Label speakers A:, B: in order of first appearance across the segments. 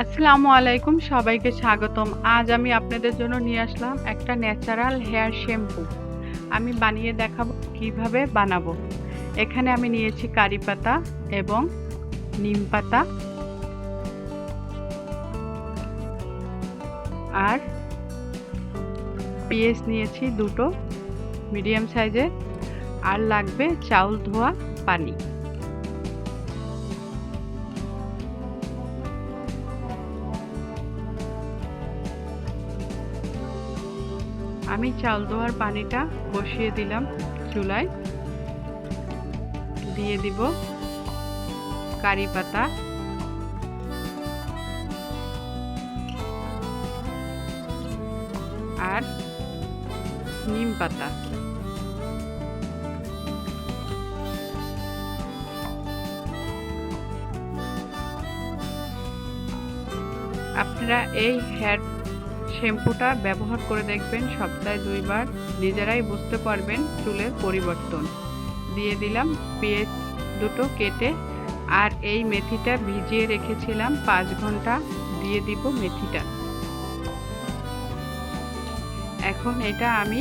A: আসসালামু আলাইকুম, সবাইকে স্বাগতম। আজ আমি আপনাদের জন্য নিয়ে আসলাম একটা ন্যাচারাল হেয়ার শ্যাম্পু। আমি বানিয়ে দেখাবো কীভাবে বানাবো। এখানে আমি নিয়েছি কারি পাতা এবং নিম পাতা আর পেঁয়াজ নিয়েছি দুটো, মিডিয়াম সাইজের। আর লাগবে চাউল ধোয়া পানি। আমি চাল ধোয়ার পানিটা বসিয়ে দিলাম চুলায়। দিয়ে দিব কারি পাতা। আর নিম পাতা। আপনারা এই হেয়ার শ্যাম্পুটা ব্যবহার করে দেখবেন সপ্তাহে দুইবার। নিজেরাই বুঝতে পারবেন চুলের পরিবর্তন। দিয়ে দিলাম পেঁয়াজ দুটো কেটে আর এই মেথিটা ভিজিয়ে রেখেছিলাম পাঁচ ঘণ্টা। দিয়ে দিব মেথিটা। এখন এটা আমি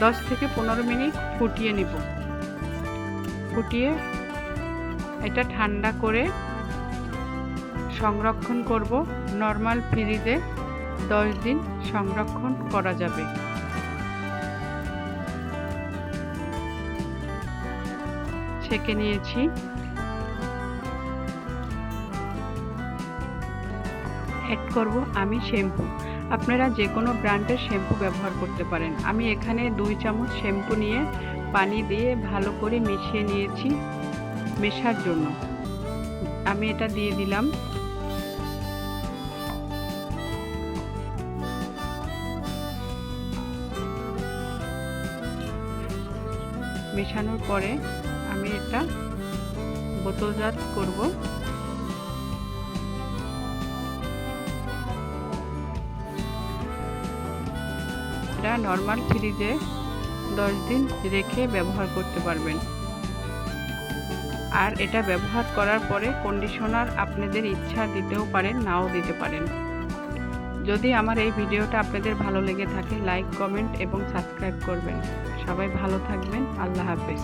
A: দশ থেকে পনেরো মিনিট ফুটিয়ে নিব। ফুটিয়ে এটা ঠান্ডা করে সংরক্ষণ করব নর্মাল ফ্রিজে। দশ দিন সংরক্ষণ করা যাবে। ছেঁকে নিয়েছি। অ্যাড করব আমি শ্যাম্পু। আপনারা যে কোনো ব্র্যান্ডের শ্যাম্পু ব্যবহার করতে পারেন। আমি এখানে দুই চামচ শ্যাম্পু নিয়ে পানি দিয়ে ভালো করে মিশিয়ে নিয়েছি মেশার জন্য। আমি এটা দিয়ে দিলাম। মেশানোর পরে আমি এটা বোতলজাত করব। এটা নর্মাল ফ্রিজে দশ দিন রেখে ব্যবহার করতে পারবেন। আর এটা ব্যবহার করার পরে কন্ডিশনার আপনাদের ইচ্ছা দিতেও পারেন, নাও দিতে পারেন। যদি আমার এই ভিডিওটা আপনাদের ভালো লেগে থাকে লাইক কমেন্ট এবং সাবস্ক্রাইব করবেন। সবাই ভালো থাকবেন। আল্লাহ হাফেজ।